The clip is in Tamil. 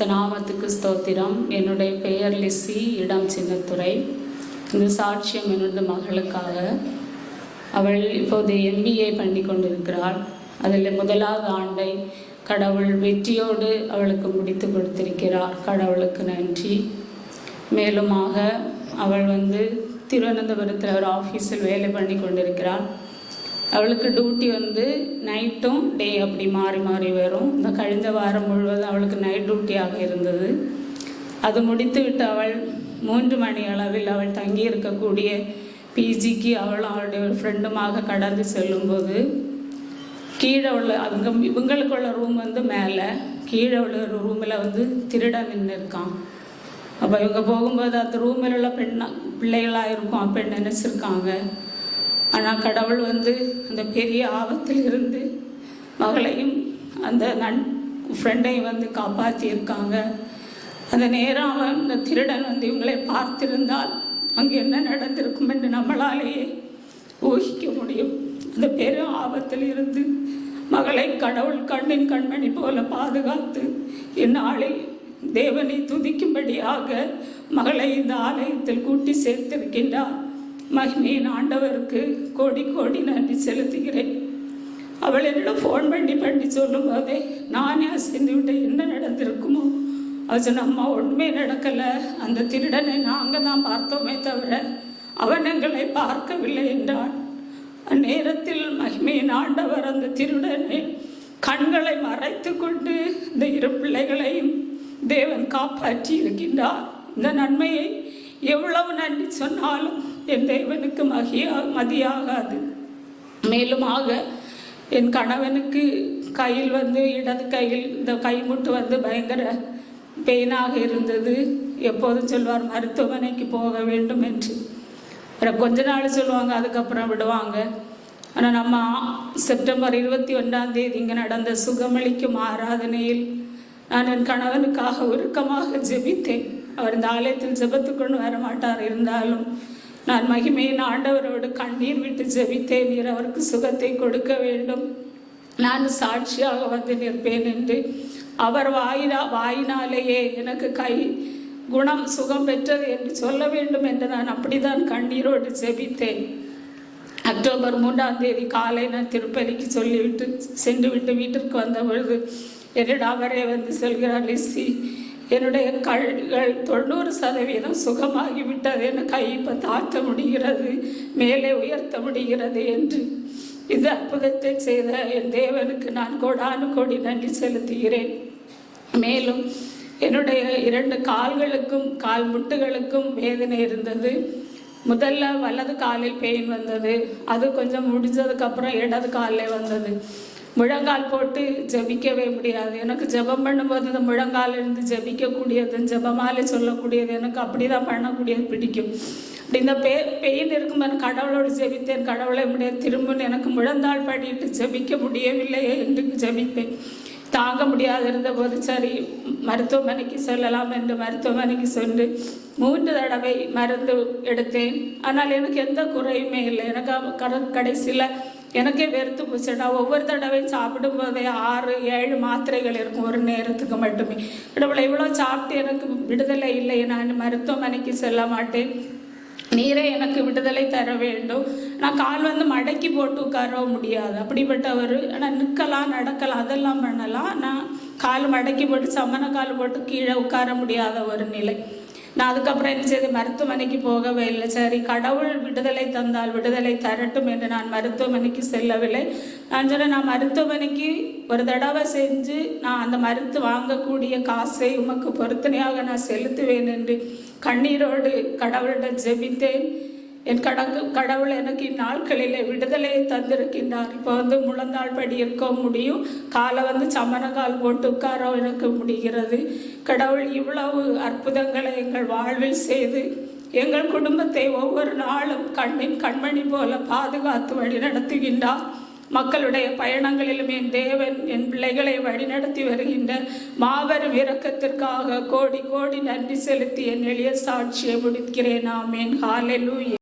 இந்த நாமத்துக்கு ஸ்தோத்திரம். என்னுடைய பெயர் லிசி இடம் சின்னத்துறை. இந்த சாட்சியம் என்னுடைய மகளுக்காக. அவள் இப்போது எம்பிஏ பண்ணி கொண்டிருக்கிறாள். அதில் முதலாவது ஆண்டை கடவுள் வெற்றியோடு அவளுக்கு முடித்து கொடுத்திருக்கிறார். கடவுளுக்கு நன்றி. மேலுமாக அவள் வந்து திருவனந்தபுரத்தில் ஒரு ஆஃபீஸில் வேலை பண்ணி கொண்டிருக்கிறாள். அவளுக்கு டியூட்டி வந்து நைட்டும் டே அப்படி மாறி மாறி வரும். இந்த கழிந்த வாரம் முழுவதும் அவளுக்கு நைட் டியூட்டியாக இருந்தது. அது முடித்துவிட்டு அவள் மூன்று மணி அளவில் அவள் தங்கி இருக்கக்கூடிய பிஜிக்கு அவளும் அவளுடைய ஒரு ஃப்ரெண்டுமாக கடந்து செல்லும்போது கீழே உள்ள அவங்க இவங்களுக்குள்ள ரூம் வந்து மேலே. கீழே உள்ள ஒரு ரூமில் வந்து திருடன் நின்று இருக்கான். அப்போ இவங்க போகும்போது அந்த ரூமில் உள்ள பெண்ணா பிள்ளைகளாக இருக்கும். அப்படின்னு நினச்சிருக்காங்க? ஆனால் கடவுள் வந்து அந்த பெரிய ஆபத்தில் இருந்து மகளையும் அந்த நன் ஃப்ரெண்டையும் வந்து காப்பாற்றியிருக்காங்க அந்த நேரம் அவன் அந்த திருடன் வந்து இவங்களை பார்த்திருந்தால் அங்கே என்ன நடந்திருக்கும் என்று நம்மளாலேயே ஊகிக்க முடியும். அந்த பெரும் ஆபத்தில் இருந்து மகளை கடவுள் கண்ணின் கண்மணி போல பாதுகாத்து இந்நாளில் தேவனை துதிக்கும்படியாக மகளை இந்த ஆலயத்தில் கூட்டி சேர்த்திருக்கின்றார். மகிமையின் ஆண்டவருக்கு கோடி கோடி நன்றி செலுத்துகிறேன். அவள் என்னிடம் ஃபோன் பண்ணி பண்ணி சொல்லும் போதே நானே அசைந்து விட்டேன். என்ன நடந்திருக்குமோ? அது அம்மா ஒன்றுமே நடக்கலை. அந்த திருடனை நாங்கள் தான் பார்த்தோமே தவிர அவன் எங்களை பார்க்கவில்லை என்றான். அந்நேரத்தில் மகிமையின் ஆண்டவர் அந்த திருடனை கண்களை மறைத்து கொண்டு இந்த இரு பிள்ளைகளையும் தேவன் காப்பாற்றி இருக்கின்றார் இந்த நன்மையை எவ்வளவு நன்றி சொன்னாலும் என் தேவனுக்கு மகியா மதியாகாது. மேலுமாக என் கணவனுக்கு கையில் வந்து இடது கையில் இந்த கைமுட்டு வந்து பயங்கர பெயினாக இருந்தது. எப்போதும் சொல்வார் மருத்துவமனைக்கு போக வேண்டும் என்று. அப்புறம் கொஞ்ச நாள் சொல்லுவாங்க அதுக்கப்புறம் விடுவாங்க. ஆனால் நம்ம செப்டம்பர் இருபத்தி ஒன்றாம் தேதி இங்கே நடந்த சுகமளிக்கும் ஆராதனையில் நான் என் கணவனுக்காக உருக்கமாக ஜெபித்தேன். அவர் இந்த ஆலயத்தில் ஜெபத்துக்கொண்டு வர மாட்டார் இருந்தாலும் நான் மகிமையின் ஆண்டவரோடு கண்ணீர் விட்டு ஜெபித்தேன். நீர் அவருக்கு சுகத்தை கொடுக்க வேண்டும். நான் சாட்சியாக வந்து நிற்பேன் என்று அவர் வாயினா வாயினாலேயே எனக்கு கை குணம் சுகம் பெற்றது என்று சொல்ல வேண்டும் என்று நான் அப்படிதான் கண்ணீரோடு ஜெபித்தேன். அக்டோபர் மூன்றாம் தேதி காலை நான் திருப்பதிக்கு சொல்லிவிட்டு சென்று விட்டு வீட்டிற்கு வந்த பொழுது என்னிடம் அவரே வந்து சொல்கிறார் லிஸ்தி என்னுடைய கல்கள் தொண்ணூறு சதவீதம் சுகமாகிவிட்டது என கை இப்போ தாக்க முடிகிறது மேலே உயர்த்த முடிகிறது என்று. இந்த அற்புதத்தை செய்த என் தேவனுக்கு நான் கோடானு கோடி நன்றி செலுத்துகிறேன். மேலும் என்னுடைய இரண்டு கால்களுக்கும் கால் முட்டுகளுக்கும் வேதனை இருந்தது. முதல்ல வலது காலில் பெயின் வந்தது. அது கொஞ்சம் முடிஞ்சதுக்கப்புறம் இடது காலில் வந்தது. முழங்கால் போட்டு ஜபிக்கவே முடியாது. எனக்கு ஜபம் பண்ணும்போது இந்த முழங்கால் இருந்து ஜபிக்கக்கூடியது ஜபமாலே சொல்லக்கூடியது எனக்கு அப்படி தான் பண்ணக்கூடியது பிடிக்கும். அப்படி இந்த பெ பெயின் இருக்கும்போது கடவுளோடு ஜெபித்தேன் கடவுளை முடிய திரும்ப எனக்கு முழந்தாள் படிட்டு ஜபிக்க முடியவில்லையே என்று ஜபிப்பேன். தாங்க முடியாது இருந்தபோது சரி மருத்துவமனைக்கு செல்லலாம் என்று மருத்துவமனைக்கு சென்று மூன்று தடவை மருந்து எடுத்தேன். ஆனால் எனக்கு எந்த குறையுமே இல்லை. எனக்கு கடைசியில் எனக்கே வெறுத்து போச்சுடா. ஒவ்வொரு தடவையும் சாப்பிடும் போதே ஆறு ஏழு மாத்திரைகள் இருக்கும் ஒரு நேரத்துக்கு மட்டுமே. கடவுளை இவ்வளோ சாப்பிட்டு எனக்கு விடுதலை இல்லை. நான் மருத்துவமனைக்கு செல்ல மாட்டேன். நீரே எனக்கு விடுதலை தர வேண்டும். நான் கால் வந்து மடக்கி போட்டு உட்கார முடியாது. அப்படிப்பட்டவர். ஆனால் நிற்கலாம் நடக்கலாம் அதெல்லாம் பண்ணலாம். நான் கால் மடக்கி போட்டு சமண கால் போட்டு கீழே உட்கார முடியாத ஒரு நிலை. நான் அதுக்கப்புறம் என்ன செய்து மருத்துவமனைக்கு போகவே இல்லை. சரி கடவுள் விடுதலை தந்தால் விடுதலை தரட்டும் என்று நான் மருத்துவமனைக்கு செல்லவில்லை. நான் சொன்னேன் நான் மருத்துவமனைக்கு ஒரு தடவை செஞ்சு நான் அந்த மருந்து வாங்கக்கூடிய காசை உமக்கு பொருத்தனையாக நான் செலுத்துவேன் என்று கண்ணீரோடு கடவுளிடம் ஜெபித்தேன். என் கடங்கு கடவுள் எனக்கு இந்நாட்களில் விடுதலையை தந்திருக்கின்றார். இப்போ வந்து முழந்தாள் படி இருக்க முடியும். காலை வந்து சமணங்கால் போட்டு உட்கார எனக்கு முடிகிறது. கடவுள் இவ்வளவு அற்புதங்களை எங்கள் வாழ்வில் செய்து எங்கள் குடும்பத்தை ஒவ்வொரு நாளும் கண்ணின் கண்மணி போல பாதுகாத்து வழி நடத்துகின்றார் மக்களுடைய பயணங்களிலும் என் தேவன் என் பிள்ளைகளை வழிநடத்தி வருகின்ற மாபெரும் இரக்கத்திற்காக கோடி கோடி நன்றி செலுத்தி என் எளிய சாட்சியை முடிக்கிறேன். ஆமேன். ஹாலெலூயா